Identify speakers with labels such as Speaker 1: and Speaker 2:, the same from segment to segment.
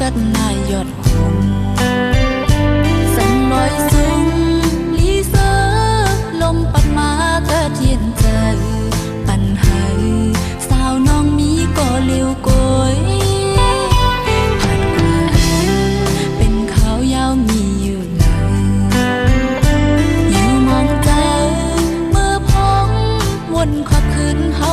Speaker 1: กันนายยอดหงสันลอยสูงลีเซอร์ลมปัดมากระเทียนเจปันหาสาวน้องมีก็เลี้ยวโกยผัดเกลือเป็นขาวยาวมีอยู่ไหนอยู่มองเจเมื่อพ้องวนขอบคืนเฮา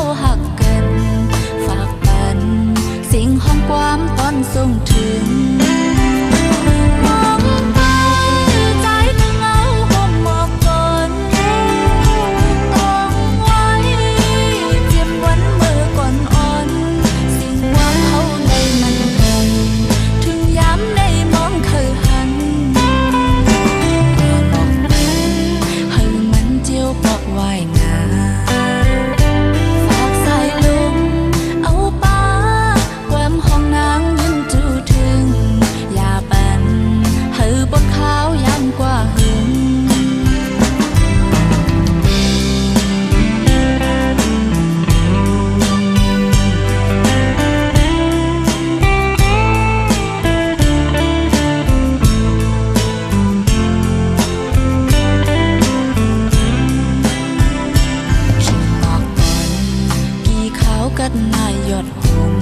Speaker 1: ดนายยอดหง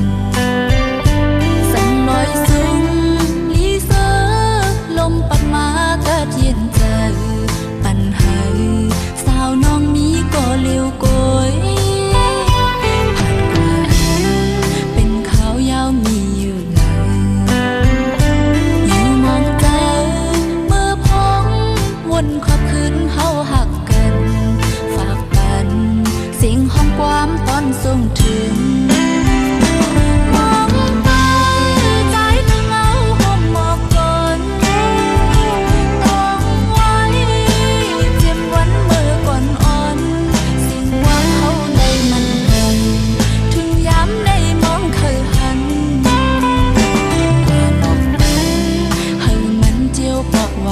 Speaker 1: สันลอยสูงลีเซอร์ลมปัดมากระเทียนเจอปันหาสาวน้องมีก็เลี้ยวโกยผัดเกลือเป็นขาวยาวมีอยู่ไหนอยู่มองเจอเมื่อพ้องวนขอบคืนเฮาหักกัน ฝากปันสิ่งห้องความ ส่งถึงมองตาใจทั้งเอาห่มหมอกก่อนต้องไวเจียมวันเมื่อก่นอ่อน สิ่งว่าเขาในมันพันถึงย้ำในมองเคยหันแต่บอกให้มันเจียวปอกไว